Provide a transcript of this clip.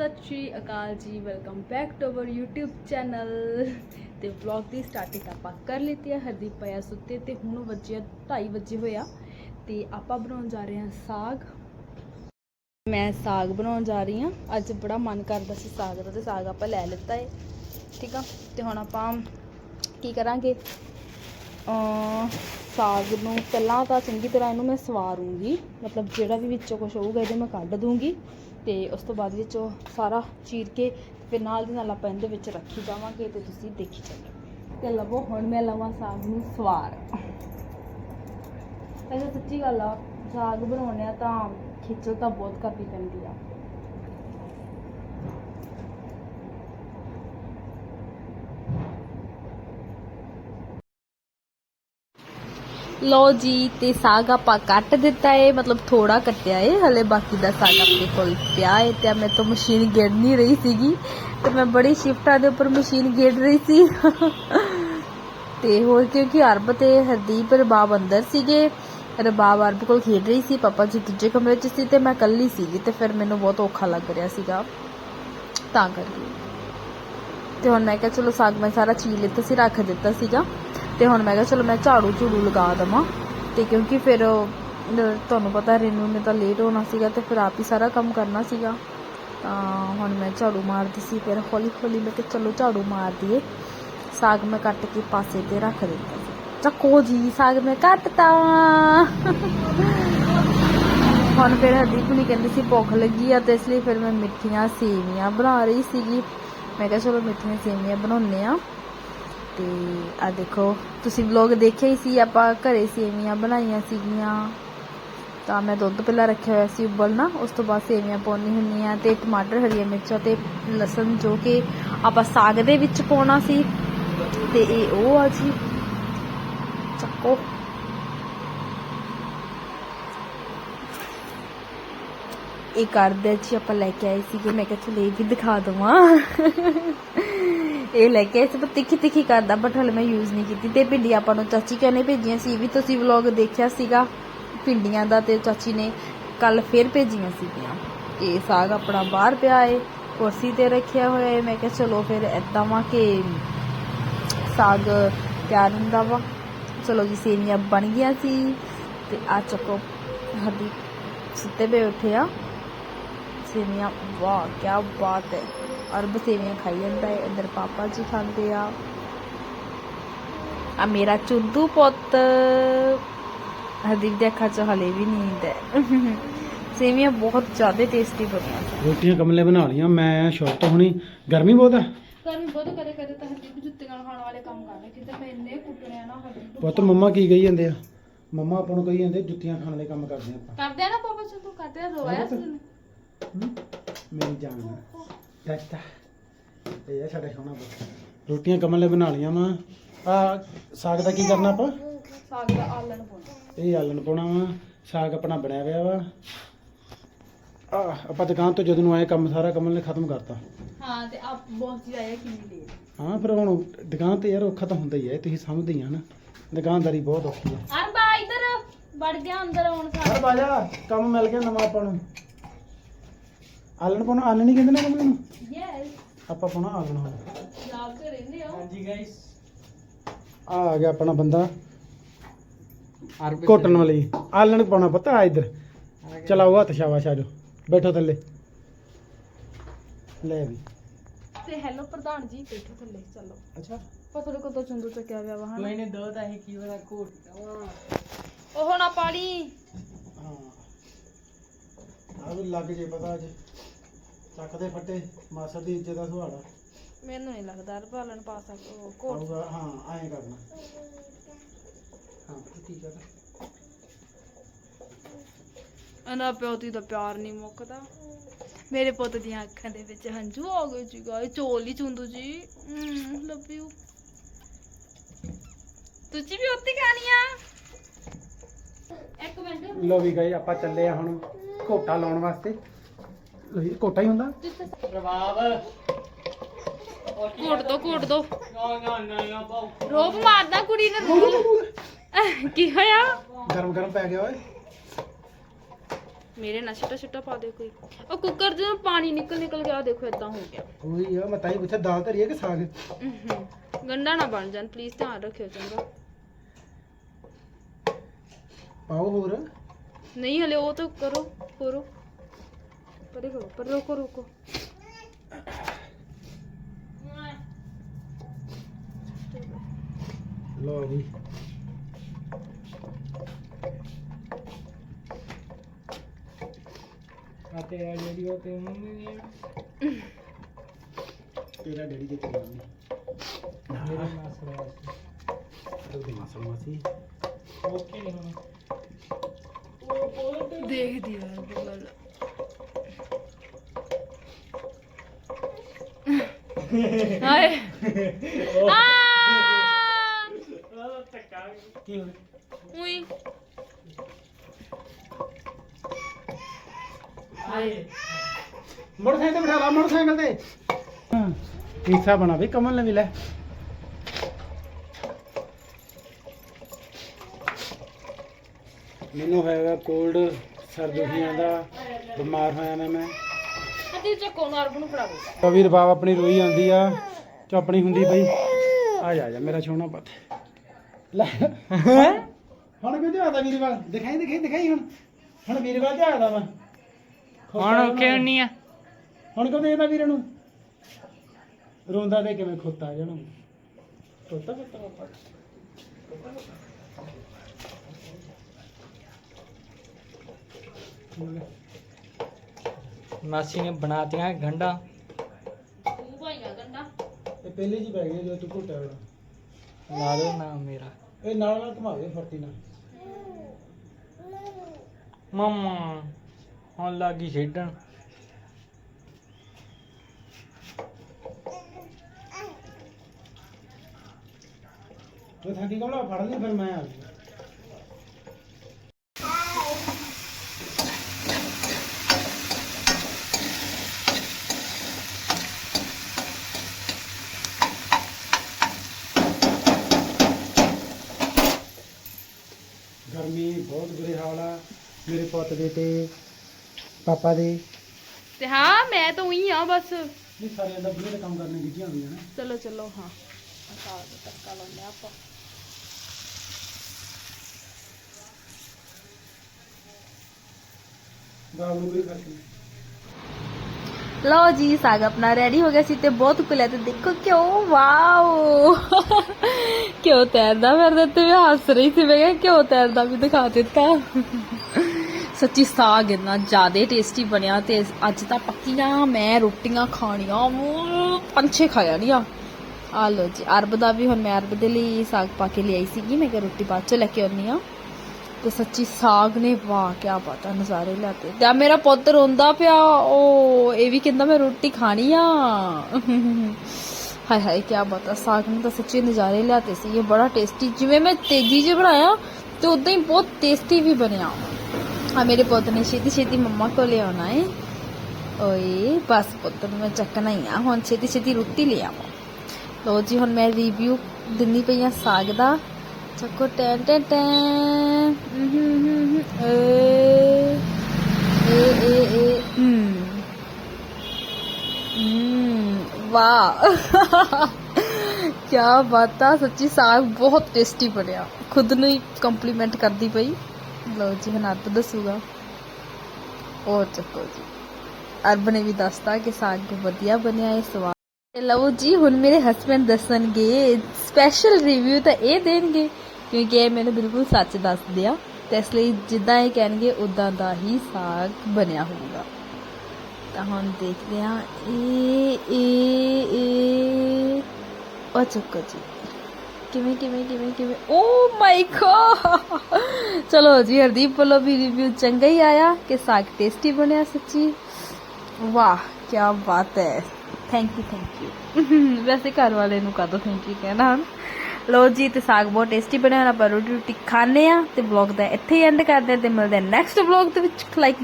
ਸਤਿ ਸ਼੍ਰੀ ਅਕਾਲ ਜੀ welcome back to our YouTube channel ਤੇ ਵਲੌਗ ਦੀ ਸਟਾਰਟਿੰਗ ਆਪਾਂ ਕਰ ਲਈ ਹੈ ਹਰਦੀਪ ਪਿਆ ਸੁੱਤੇ ਤੇ ਹੁਣ ਵੱਜਿਆ 2:30 ਵਜੇ ਹੋਇਆ ਤੇ ਆਪਾਂ ਬਣਾਉਣ ਜਾ ਰਹੇ ਹਾਂ ਸਾਗ। ਮੈਂ ਸਾਗ ਬਣਾਉਣ ਜਾ ਰਹੀ ਹਾਂ। ਅੱਜ ਬੜਾ ਮਨ ਕਰਦਾ ਸੀ ਸਾਗ ਦਾ, ਤੇ ਸਾਗ ਆਪਾਂ ਲੈ ਲਿੱਤਾ ਹੈ ਠੀਕ ਆ? ਤੇ ਹੁਣ ਆਪਾਂ ਕੀ ਕਰਾਂਗੇ? ਅਮ ਸਾਗ ਨੂੰ ਪਹਿਲਾਂ ਤਾਂ ਚੰਗੀ ਤਰ੍ਹਾਂ ਇਹਨੂੰ ਮੈਂ ਸਵਾਰੂੰਗੀ। ਮਤਲਬ ਜਿਹੜਾ ਵੀ ਵਿੱਚੋਂ ਕੁਝ ਹੋਊਗਾ, ਇਹਦੇ ਮੈਂ ਕੱਢ ਦੂੰਗੀ। ਤੇ ਉਸ ਤੋਂ ਬਾਅਦ ਵਿੱਚ ਉਹ ਸਾਰਾ ਚੀਰ ਕੇ ਫਿਰ ਨਾਲ ਦੀ ਨਾਲ ਆਪਾਂ ਇਹਦੇ ਵਿੱਚ ਰੱਖੀ ਜਾਵਾਂਗੇ ਤੇ ਤੁਸੀਂ ਦੇਖੀ ਚੱਲੋ। ਤੇ ਲਵੋ, ਹੁਣ ਮੈਂ ਲਵਾਂ ਸਾਗ ਨੂੰ ਸਵਾਰ। ਇਹ ਸੱਚੀ ਗੱਲ ਆ, ਸਾਗ ਬਣਾਉਣਿਆ ਤਾਂ ਖਿੱਚਲ ਤਾਂ ਬਹੁਤ ਕਰਨੀ ਪੈਂਦੀ ਆ। ਲੋ ਜੀ, ਤੇ ਸਾਗ ਆਪਾਂ ਕੱਟ ਦਿੱਤਾ ਏ, ਮਤਲਬ ਥੋੜਾ ਕੱਟਿਆ ਏ, ਹਲੇ ਬਾਕੀ ਦਾ ਸਾਗ ਆਪਣੇ ਕੋਲ ਪਿਆ ਏ, ਤੇ ਮੈਂ ਤਾਂ ਮਸ਼ੀਨ ਗੇੜ ਨਹੀਂ ਰਹੀ ਸੀਗੀ, ਤੇ ਮੈਂ ਬੜੀ ਸ਼ਿਫਟਾਂ ਦੇ ਉੱਪਰ ਮਸ਼ੀਨ ਗੇੜ ਰਹੀ ਸੀ। ਤੇ ਹੋਰ ਕਿਉਂਕਿ ਅਰਬ ਤੇ ਹਰਦੀਪ ਰਬਾਬ ਅੰਦਰ ਸੀਗੇ, ਰਬਾਬ ਅਰਬ ਕੋਲ ਖੇਡ ਰਹੀ ਸੀ, ਪਾਪਾ ਜੀ ਦੂਜੇ ਕਮਰੇ 'ਚ ਸੀ, ਤੇ ਮੈਂ ਇਕੱਲੀ ਸੀਗੀ, ਤੇ ਫਿਰ ਮੈਨੂੰ ਬਹੁਤ ਔਖਾ ਲੱਗ ਰਿਹਾ ਸੀਗਾ। ਤਾਂ ਕਰਕੇ। ਤੇ ਹੁਣ ਮੈਂ ਕਿਹਾ, ਚਲੋ ਸਾਗ ਮੈਂ ਸਾਰਾ ਚੀਲ ਲਿੱਤਾ ਸੀ, ਰੱਖ ਦਿੱਤਾ ਸੀਗਾ। ਤੇ ਹੁਣ ਮੈਂ ਕਿਹਾ ਚਲੋ ਮੈਂ ਝਾੜੂ ਝੂੜੂ ਲਗਾ ਦਵਾਂ। ਤੇ ਕਿਉਂਕਿ ਫਿਰ ਤੁਹਾਨੂੰ ਪਤਾ ਰੇਨੂ ਨੇ ਤਾਂ ਲੇਟ ਹੋਣਾ ਸੀਗਾ ਤੇ ਫਿਰ ਆਪ ਹੀ ਸਾਰਾ ਕੰਮ ਕਰਨਾ ਸੀਗਾ। ਤਾਂ ਹੁਣ ਮੈਂ ਝਾੜੂ ਮਾਰਦੀ ਸੀ, ਫਿਰ ਹੌਲੀ ਹੌਲੀ ਮੈਂ ਕਿਹਾ ਚਲੋ ਝਾੜੂ ਮਾਰ ਦਈਏ। ਸਾਗ ਮੈਂ ਕੱਟ ਕੇ ਪਾਸੇ ਤੇ ਰੱਖ ਦਿੱਤਾ ਸੀ। ਚੱਕੋ ਜੀ, ਸਾਗ ਮੈਂ ਕੱਟਤਾ। ਹੁਣ ਫਿਰ ਹਰਦੀਪ ਨੇ ਕਹਿੰਦੀ ਸੀ, ਭੁੱਖ ਲੱਗੀ ਆ ਤੇ ਇਸ ਲਈ ਫਿਰ ਮੈਂ ਮਿੱਠੀਆਂ ਸੇਵੀਆਂ ਬਣਾ ਰਹੀ ਸੀਗੀ। ਮੈਂ ਕਿਹਾ ਚਲੋ ਮਿੱਠੀਆਂ ਸੇਵੀਆਂ ਬਣਾਉਂਦੇ ਆ ਤੇ ਆ ਦੇਖੋ, ਤੁਸੀਂ ਵਲੌਗ ਦੇਖਿਆ ਹੀ ਸੀ, ਆਪਾਂ ਘਰੇ ਸੇਵੀਆਂ ਬਣਾਈਆਂ ਸੀਗੀਆਂ। ਤਾਂ ਮੈਂ ਦੁੱਧ ਪਹਿਲਾਂ ਰੱਖਿਆ ਹੋਇਆ ਸੀ ਉਬਲਣਾ ਉਸ ਤੋਂ ਬਾਅਦ ਸੇਵੀਆਂ ਪਾਉਣੀ ਹੁੰਦੀਆਂ ਤੇ ਟਮਾਟਰ, ਹਰੀਆਂ ਮਿਰਚਾਂ ਤੇ ਲਸਣ ਜੋ ਕਿ ਆਪਾਂ ਸਾਗ ਦੇ ਵਿੱਚ ਪਾਉਣਾ ਸੀ। ਤੇ ਇਹ ਉਹ ਆ ਜੀ, ਚੱਕੋ। ਇਹ ਕਰਦੇ ਜੀ ਆਪਾਂ ਲੈ ਕੇ ਆਏ ਸੀਗੇ, ਮੈਂ ਕਿਹਾ ਚਲ ਇਹ ਵੀ ਦਿਖਾ ਦਵਾਂ। ਇਹ ਲੈ ਕੇ ਆਏ ਪਰ ਤਿੱਖੀ ਤਿੱਖੀ ਕਰਦਾ ਬਟ ਹਲੇ ਮੈਂ ਯੂਜ਼ ਨਹੀਂ ਕੀਤੀ। ਤੇ ਭਿੰਡੀ ਆਪਾਂ ਨੂੰ ਚਾਚੀ ਕਹਿੰਨੇ ਭੇਜੀਆਂ ਸੀ ਇਹ ਵੀ ਤੁਸੀਂ ਵਲੌਗ ਦੇਖਿਆ ਸੀਗਾ ਭਿੰਡੀਆਂ ਦਾ ਤੇ ਚਾਚੀ ਨੇ ਕੱਲ ਫੇਰ ਭੇਜੀਆਂ ਸੀਗੀਆਂ। ਇਹ ਸਾਗ ਆਪਣਾ ਬਾਹਰ ਪਿਆ ਏ, ਕੁਰਸੀ ਤੇ ਰੱਖਿਆ ਹੋਇਆ ਏ। ਮੈਂ ਕਿਹਾ ਚਲੋ ਫਿਰ ਏਦਾਂ ਵਾ ਕਿ ਸਾਗ ਤਿਆਰ ਹੁੰਦਾ ਵਾ। ਚਲੋ ਜੀ, ਸੇਵੀਆਂ ਬਣ ਗਈਆਂ ਸੀ। ਤੇ ਆ ਚੱਕੋ ਹਰਦੀ ਸੁੱਤੇ ਪਏ ਉੱਠੇ ਆ। ਸੇਵੀਆਂ ਵਾਹ ਕੀ ਬਾਤ ਹੈ। ਅਰਬ ਸੇਵੀਆਂ ਖਾਈ ਜਾਂਦਾ ਹੈ ਅੰਦਰ ਪਾਪਾ ਜੀ ਖਾਂਦੇ ਆ। ਆ ਮੇਰਾ ਚੁੱਦੂ ਪੁੱਤ। ਹਰਦੀਪ ਦੇ ਅੱਖਾਂ 'ਚ ਹਲੇ ਵੀ ਨੀਂਦ ਹੈ। ਸੇਵੀਆਂ ਬਹੁਤ ਜ਼ਿਆਦਾ ਟੇਸਟੀ ਬਣੀਆਂ। ਰੋਟੀਆਂ ਕਮਲੇ ਬਣਾ ਲੀਆਂ ਮੈਂ ਸ਼ੌਪ ਤੋਂ ਹੁਣੀ। ਗਰਮੀ ਬਹੁਤ ਆ ਗਰਮੀ ਬਹੁਤ ਕਦੇ ਕਦੇ ਤਾਂ ਹਰਦੀਪ ਜੁੱਤੀਆਂ ਖਾਣ ਵਾਲੇ ਕੰਮ ਕਰਦੇ ਕਿਤੇ ਮੈਂ ਇੰਨੇ ਕੁੱਟਣੇ ਆ ਨਾ ਹਰਦੀਪ ਪੁੱਤ ਮੰਮਾ ਕੀ ਕਹੀ ਜਾਂਦੇ ਆ? ਮੰਮਾ ਆਪਾਂ ਨੂੰ ਕਹੀ ਜਾਂਦੇ ਜੁੱਤੀਆਂ ਖਾਣ ਦੇ ਕੰਮ ਕਰਦੇ ਆਪਾਂ। ਕਰਦੇ ਆ ਨਾ ਪਾਪਾ ਜੀ ਤੂੰ ਕਰਦੇ ਆ ਰੋਇਆ ਸੀ ਹਮ? ਮੇਰੀ ਜਾਨ ਚਾਚਾ ਇਹ ਆ ਸਾਡਾ ਸੋਹਣਾ ਪੁੱਤ। ਰੋਟੀਆਂ ਕਮਲੇ ਬਣਾ ਲੀਆਂ ਵਾ। ਆ ਸਾਗ ਦਾ ਕੀ ਕਰਨਾ ਆਪਾਂ? ਸਾਗ ਦਾ ਆਲਣ ਪਾਉਣਾ। ਇਹ ਆਲਣ ਪਾਉਣਾ ਵਾ। ਸਾਗ ਆਪਣਾ ਬਣਿਆ ਹੋਇਆ ਵਾ। ਆ ਆਪਾਂ ਦੁਕਾਨ ਤੋਂ ਜਦੋਂ ਨੂੰ ਆਏ ਕੰਮ ਸਾਰਾ ਕਮਲ ਨੇ ਖਤਮ ਕਰਤਾ। ਹਾਂ ਤੇ ਆਪ ਬਹੁਤ ਜੀ ਆਇਆ ਕਿੰਨੀ ਦੇਰ ਹਾਂ ਫਿਰ ਹੁਣ ਦੁਕਾਨ ਤੇ ਯਾਰ ਔਖਾ ਤਾਂ ਹੁੰਦਾ ਹੀ ਹੈ ਤੁਸੀਂ ਸਮਝਦੇ ਹੀ ਆ ਨਾ। ਦੁਕਾਨਦਾਰੀ ਬਹੁਤ ਔਖੀ ਹੈ ਅਰ ਬਾ ਇਧਰ ਵੜ ਗਿਆ ਅੰਦਰ ਆਉਣ ਹਰ ਬਾਜਾ ਕੰਮ ਮਿਲ ਗਿਆ ਨਵਾਂ ਆਪਾਂ ਨੂੰ। ਆਲਣ ਪਾਉਣਾ ਆਲਣ ਨਹੀਂ ਕਹਿੰਦੇ ਨਾ ਮੰਮੀ ਨੂੰ? ਯੈਸ ਆਪਾਂ ਪਾਉਣਾ ਆਲਣ ਹੁਣ। ਪੰਜਾਬ ਤੇ ਰਹਿੰਦੇ ਹੋ ਹਾਂਜੀ ਗਾਇਸ ਆ ਆ ਗਿਆ ਆਪਣਾ ਬੰਦਾ। ਕੋਟਣ ਵਾਲੀ। ਆਲਣ ਪਾਉਣਾ ਪਤਾ ਆ ਇੱਧਰ। ਚਲਾਓ ਹੱਥ ਸ਼ਾਬਾਸ਼ ਆਜੋ ਬੈਠੋ ਥੱਲੇ। ਲੈ ਵੀ। ਤੇ ਹੈਲੋ ਪ੍ਰਧਾਨ ਜੀ ਬੈਠੋ ਥੱਲੇ ਚੱਲੋ। ਅੱਛਾ। ਪਤਾ ਨਹੀਂ ਕਦੋਂ ਚੰਦੂ ਚੱਕਿਆ ਹੋਇਆ ਵਾ ਹਨਾ? ਇਹਨੇ ਦੋ ਤਾਂ ਹੀ ਕੀ ਵਾਲਾ ਕੋਟ ਉਹ ਨਾ ਪਾੜੀ ਹਾਂ। ਆ ਵੀ ਲੱਗ ਜੇ ਪਤਾ ਅੱਜ। ਚੱਕਦੇ ਫੱਟੇ ਮਾਸੜ ਦੀ ਇੱਜ਼ਤ ਦਾ ਸੁਹਾੜਾ। ਮੈਨੂੰ ਨਹੀਂ ਲੱਗਦਾ ਰਪਾਲਣ ਪਾ ਸਕੋ ਕੋਟ ਆਊਗਾ ਹਾਂ ਐਂ ਕਰਨਾ। ਹਾਂ ਕੀ ਕਰ? ਅਨਾ ਪਿਓਤੀ ਦਾ ਪਿਆਰ ਨਹੀਂ ਮੁੱਕਦਾ। ਮੇਰੇ ਪੁੱਤ ਦੀਆਂ ਅੱਖਾਂ ਦੇ ਵਿੱਚ ਹੰਝੂ ਆ ਗਏ ਜੀ ਗਾਇ ਚੋਲੀ ਚੁੰਦੂ ਜੀ। ਲਵ ਯੂ ਤੁਸੀਂ ਵੀ ਉੱਤੀ ਖਾਣੀ ਆ? ਇੱਕ ਮਿੰਟ। ਲੋ ਵੀ ਗਏ ਆਪਾਂ ਚੱਲੇ ਆ ਹੁਣ ਘੋਟਾ ਲਾਉਣ ਵਾਸਤੇ। ਲਓ ਜੀ, ਘੋਟਾ ਹੀ ਹੁੰਦਾ? ਪ੍ਰਭਾਵ। ਘੋਟ ਦੋ ਘੋਟ ਦੋ। ਨਾ ਨਾ ਨਾ ਨਾ ਪਾਉ ਰੋਬ ਮਾਰਦਾ ਕੁੜੀ ਨੇ ਕੀ ਹੋਇਆ? ਗਰਮ ਗਰਮ ਪੈ ਗਿਆ ਓਏ। ਮੇਰੇ ਨਾਲ ਛਿੱਟਾ ਛਿੱਟਾ ਪਾ ਦੇ ਕੋਈ। ਉਹ ਕੁੱਕਰ ਦੇ ਪਾਣੀ ਨਿਕਲ ਨਿਕਲ ਗਿਆ ਦੇਖੋ ਇਦਾਂ ਹੋ ਗਿਆ। ਉਹੀ ਆ ਮੈਂ ਤਾਂ ਹੀ ਪੁੱਛਿਆ ਦਾਲ ਧਰੀ ਹੈ ਕਿ ਸਾਗ? ਗੰਡਾ ਨਾ ਬਣ ਜਾਣ ਪਲੀਜ਼ ਧਿਆਨ ਰੱਖਿਓ ਚੰਗਾ। ਪਾਓ ਹੋਰ। ਨਹੀਂ ਹਲੇ ਉਹ ਤਾਂ ਕਰੋ ਕਰੋ। ਪਰੇ ਕਰੋ ਪਰ ਰੋਕੋ ਰੋਕੋ। ਲਓ ਵੀ ਆ ਤੇਰਾ ਜਿਹੜੀ ਉਹ ਤੇ ਮੰਮੀ ਦੀ ਤੇਰਾ ਡੈਡੀ ਦੇ ਕੋਲ ਨਹੀਂ ਮੇਰੇ ਮਾਸੜ ਵਾਸਤੇ। ਤੂੰ ਦੇ ਮਸਲ ਮਾਸੀ। ਓਕੇ ਨਹੀਂ ਹੁਣ। ਦੇਖਦੀ ਯਾਰ ਬਗਲ ਹਾਏ। ਆ ਕੀ ਹੋ ਗਿਆ ਉਈ ਹਾਏ। ਮੋਟਰਸਾਈਕਲ ਤੇ ਬਿਠਾ ਲਾ ਮੋਟਰਸਾਈਕਲ ਤੇ। ਹਾਂ। ਪੀਸਾ ਬਣਾ ਵੀ ਕਮਲ ਨੇ ਵੀ ਲੈ। ਮੈਨੂੰ ਹੋਇਆ ਕੋਲਡ ਸਰ ਦੁਖੀਆਂ ਦਾ ਬਿਮਾਰ ਹੋਇਆ ਮੈਂ ਮੈਂ। ਅਦੀ ਚੱਕੋ ਨੂੰ ਅਰਬ ਨੂੰ ਫੜਾ ਦੇ। ਕਵੀਰ ਬਾਬ ਆਪਣੀ ਰੋਈ ਆਂਦੀ ਆ ਚੁੱਪ ਨਹੀਂ ਹੁੰਦੀ ਬਈ। ਆ ਜਾ ਆ ਜਾ ਮੇਰਾ ਛੋਣਾ ਪੱਤ। ਲੈ। ਹੁਣ ਕਿਉਂ ਆਦਾ ਵੀਰਵਾਲ ਦਿਖਾਈ ਦਿਖਾਈ ਦਿਖਾਈ ਹੁਣ। ਹੁਣ ਵੀਰਵਾਲ ਤੇ ਆਦਾ ਮੈਂ ਹੁਣ ਕਿਉਂ ਨਹੀਂ ਆ? ਹੁਣ ਕਿਉਂ ਦੇਖਦਾ ਵੀਰ ਨੂੰ ਰੋਂਦਾ ਦੇ ਕਿਵੇਂ ਖੋਤਾ ਜਣਾ ਖੋਤਾ ਖੋਤਾ ਪਾਪਾ ਮਾਸੀ ਨੇ ਬਣਾਤੀਆਂ ਗੰਡਾ ਤੂੰ ਭਾਈਗਾ ਗੰਡਾ ਇਹ ਪਹਿਲੇ ਜੀ ਪੈ ਗਏ ਜੋ ਤੂੰ ਘੁੱਟਿਆ ਹੋਣਾ ਲਾ ਦੋ ਨਾ ਮੇਰਾ। ਇਹ ਨਾਲ ਨਾਲ ਘਮਾਵੇ ਫਰਤੀ ਨਾਲ। ਮਮਾ ਹੁਣ ਲੱਗੀ ਖੇਡਣ। ਤੂੰ ਥੱਕੀ ਕਮਲਾ ਫੜ ਲਈ ਫਿਰ ਮੈਂ ਆ ਗਿਆ ਗਰਮੀ ਬਹੁਤ ਬੁਰੇ ਹਾਲ ਆ ਮੇਰੇ ਪੁੱਤ ਦੇ ਤੇ ਪਾਪਾ ਦੇ ਤੇ ਹਾਂ ਮੈਂ ਤਾਂ ਉਹੀ ਆ ਬਸ ਇਹ ਸਾਰੇ ਅੰਦਰ ਬੁਰੇ ਕੰਮ ਕਰਨੇ ਗਿੱਜੀਆਂ ਹੁੰਦੀਆਂ ਨੇ ਚਲੋ ਚਲੋ ਹਾਂ ਅਸਾਂ ਦਾ ਤੜਕਾ ਲਾਉਂਦੇ ਹਾਂ ਆਪਾਂ ਬਾਬੂ ਨੂੰ ਕੋਈ ਫ਼ਰਕ ਨਹੀਂ ਲਓ ਜੀ, ਸਾਗ ਆਪਣਾ ਰੈਡੀ ਹੋ ਗਿਆ ਸੀ ਤੇ ਬਹੁਤ ਕੁਲਿਆ ਤੇ ਦੇਖੋ ਕਿਉਂ? ਵਾਓ! ਕਿਉਂ ਤੈਰਦਾ ਫਿਰਦਾ ਤੇ ਮੈਂ ਹੱਸ ਰਹੀ ਸੀ, ਮੈਂ ਕਿਹਾ ਕਿਉਂ ਤੈਰਦਾ? ਵੀ ਦਿਖਾ ਦਿੱਤਾ। ਸੱਚੀ ਸਾਗ ਇੰਨਾ ਜ਼ਿਆਦਾ ਟੇਸਟੀ ਬਣਿਆ ਤੇ ਅੱਜ ਤਾਂ ਪੱਕੀਆਂ ਮੈਂ ਰੋਟੀਆਂ ਖਾਣੀਆਂ ਉਹ ਪੰਛੇ ਖਾਇਆ ਨਹੀਂ ਆ। ਆ ਲਓ ਜੀ, ਅਰਬ ਦਾ ਵੀ ਹੁਣ ਮੈਂ ਅਰਬ ਦੇ ਲਈ ਸਾਗ ਪਾ ਕੇ ਲਿਆਈ ਸੀਗੀ, ਮੈਂ ਕਿਹਾ ਰੋਟੀ ਬਾਅਦ ਚ ਲੈ ਕੇ ਆਉਣੀ ਆ ਤੇ ਸੱਚੀ ਸਾਗ ਨੇ, ਵਾਹ, ਕਿਆ ਪਤਾ ਨਜ਼ਾਰੇ ਲਾਤੇ ਤੇ ਆ ਮੇਰਾ ਪੁੱਤ ਰੋਂਦਾ ਪਿਆ, ਉਹ, ਇਹ ਵੀ ਕਹਿੰਦਾ ਮੈਂ ਰੋਟੀ ਖਾਣੀ ਆ। ਹਾਏ ਹਾਏ, ਕਿਆ ਪਤਾ ਸਾਗ ਨੇ ਤਾਂ ਸੱਚੀ ਨਜ਼ਾਰੇ ਲਾਤੇ ਸੀ, ਇਹ ਬੜਾ ਟੇਸਟੀ ਜਿਵੇਂ ਮੈਂ ਤੇਜ਼ੀ 'ਚ ਬਣਾਇਆ, ਤੇ ਉਦਾਂ ਹੀ ਬਹੁਤ ਟੇਸਟੀ ਵੀ ਬਣਿਆ। ਆ ਮੇਰੇ ਪੁੱਤ ਨੇ ਛੇਤੀ ਛੇਤੀ ਮੰਮਾ ਕੋਲ ਲਿਆਉਣਾ ਏ। ਓਏ, ਬਸ ਪੁੱਤ ਨੂੰ ਮੈਂ ਚੱਕਣਾ ਹੀ ਆ, ਹੁਣ ਛੇਤੀ ਛੇਤੀ ਰੋਟੀ ਲੈ ਆਵਾਂ। ਲੋ ਜੀ, ਹੁਣ ਮੈਂ ਰਿਵਿਊ ਦਿੰਨੀ ਪਈ ਆ ਸਾਗ ਦਾ। ਚੱਕੋ ਟੈਂ ਟੈਂ ਟੈਂ ਹਮ ਏ ਏ ਏ ਏ ਹਮ ਹਮ ਵਾਹ ਕੀ ਬਾਤ ਆ ਸੱਚੀ ਸਾਗ ਬਹੁਤ ਟੇਸਟੀ ਬਣਿਆ ਖੁਦ ਨੂੰ ਹੀ ਕੰਪਲੀਮੈਂਟ ਕਰਦੀ ਪਈ ਲਓ ਜੀ ਹੁਣ ਆਪ ਦੱਸੂਗਾ ਉਹ ਚੱਕੋ ਜੀ ਅਰਬ ਨੇ ਵੀ ਦੱਸਤਾ ਕਿ ਸਾਗ ਵਧੀਆ ਬਣਿਆ ਹੈ ਸਵਾਦ ਤੇ ਲਓ ਜੀ ਹੁਣ ਮੇਰੇ ਹਸਬੰਡ ਦੱਸਣਗੇ ਸਪੈਸ਼ਲ ਰਿਵਿਊ ਤਾਂ ਇਹ ਦੇਣਗੇ ਕਿਉਂਕਿ ਇਹ ਮੈਨੂੰ ਬਿਲਕੁਲ ਸੱਚ ਦੱਸਦੇ ਆ ਤੇ ਇਸ ਲਈ ਜਿੱਦਾਂ ਇਹ ਕਹਿਣਗੇ ਉਦਾਂ ਦਾ ਹੀ ਸਾਗ ਬਣਿਆ ਹੋਊਗਾ ਤਾਂ ਹੁਣ ਦੇਖਦੇ ਆ ਇਹ ਇਹ ਇਹ ਉਹ ਚੱਕੋ ਜੀ ਕਿਵੇਂ ਕਿਵੇਂ ਕਿਵੇਂ ਕਿਵੇਂ ਓ ਮਾਈ ਗॉड ਚਲੋ ਜੀ ਹਰਦੀਪ ਵੱਲੋਂ ਵੀ ਰਿਵਿਊ ਚੰਗਾ ਹੀ ਆਇਆ ਕਿ ਸਾਗ ਟੇਸਟੀ ਬਣਿਆ ਸੱਚੀ ਵਾਹ ਕੀ ਬਾਤ ਹੈ ਥੈਂਕ ਯੂ ਥੈਂਕ ਯੂ ਵੈਸੇ ਘਰ ਵਾਲੇ ਨੂੰ ਕਦੋਂ ਥੈਂਕ ਯੂ ਕਹਿਣਾ ਹਨ ਲੋ ਜੀ, ਤੇ ਸਾਗ ਬਹੁਤ ਟੇਸਟੀ ਬਣਿਆ ਹੁਣ, ਆਪਾਂ ਰੋਟੀ ਰੋਟੀ ਖਾਣੇ ਆ ਤੇ ਵਲੌਗ ਦਾ ਇੱਥੇ ਹੀ ਐਂਡ ਕਰਦੇ ਹਾਂ ਤੇ ਮਿਲਦੇ ਹਾਂ ਨੈਕਸਟ ਵਲੌਗ ਦੇ ਵਿੱਚ ਲਾਈਕ